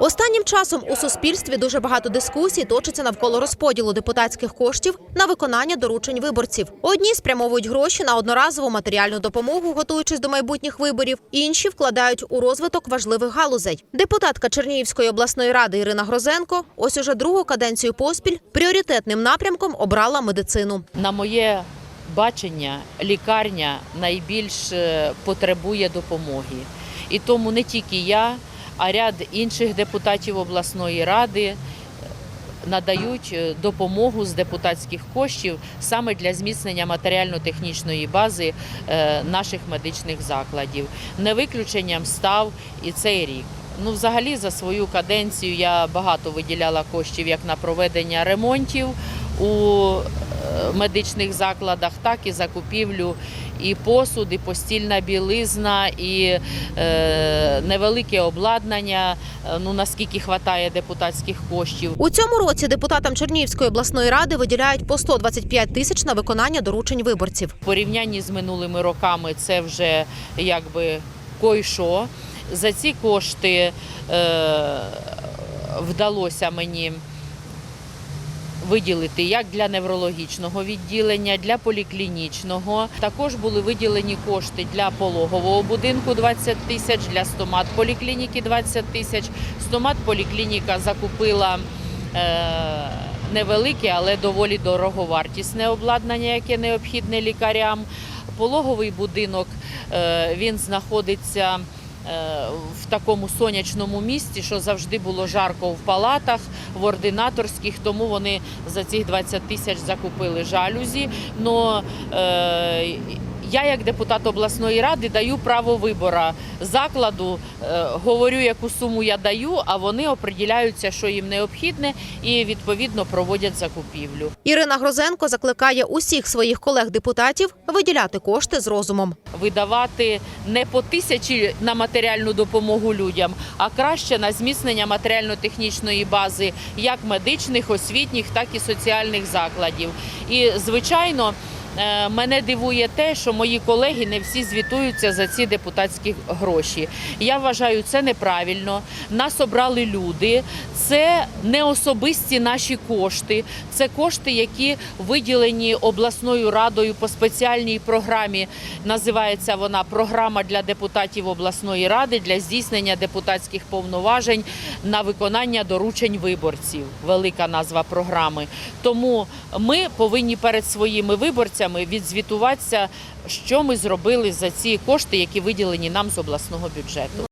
Останнім часом у суспільстві дуже багато дискусій точиться навколо розподілу депутатських коштів на виконання доручень виборців. Одні спрямовують гроші на одноразову матеріальну допомогу, готуючись до майбутніх виборів. Інші вкладають у розвиток важливих галузей. Депутатка Чернігівської обласної ради Ірина Грозенко ось уже другу каденцію поспіль пріоритетним напрямком обрала медицину. На моє бачення, лікарня найбільш е, потребує допомоги. І тому не тільки я, а ряд інших депутатів обласної ради надають е, допомогу з депутатських коштів саме для зміцнення матеріально-технічної бази е, наших медичних закладів. Не виключенням став і цей рік. Ну, взагалі, за свою каденцію я багато виділяла коштів як на проведення ремонтів у е, медичних закладах, так і закупівлю і посуд, і постільна білизна, і е, невелике обладнання. е, Ну наскільки вистачає депутатських коштів. У цьому році депутатам Чернігівської обласної ради виділяють по 125 тисяч на виконання доручень виборців. В порівнянні з минулими роками це вже якби койшо. За ці кошти е, вдалося мені виділити як для неврологічного відділення, для поліклінічного. Також були виділені кошти для пологового будинку 20 тисяч, для стомат поліклініки 20 тисяч. Стомат поліклініка закупила. Е, Невелике, але доволі дороговартісне обладнання, яке необхідне лікарям. Пологовий будинок е, він знаходиться в такому сонячному місті, що завжди було жарко в палатах, в ординаторських, тому вони за цих 20 тисяч закупили жалюзі. Но е, я, як депутат обласної ради, даю право вибору закладу, е, говорю, яку суму я даю, а вони оприділяються, що їм необхідне, і відповідно проводять закупівлю. Ірина Грозенко закликає усіх своїх колег-депутатів виділяти кошти з розумом. видавати не по тисячі на матеріальну допомогу людям, а краще на зміцнення матеріально-технічної бази як медичних, освітніх, так і соціальних закладів. І звичайно. Е, Мене дивує те, що мої колеги не всі звітуються за ці депутатські гроші. Я вважаю, це неправильно. Нас обрали люди. Це не особисті наші кошти. Це кошти, які виділені обласною радою по спеціальній програмі. Називається вона програма для депутатів обласної ради для здійснення депутатських повноважень на виконання доручень виборців. Велика назва програми. Тому ми повинні перед своїми виборцями відзвітуватися, що ми зробили за ці кошти, які виділені нам з обласного бюджету.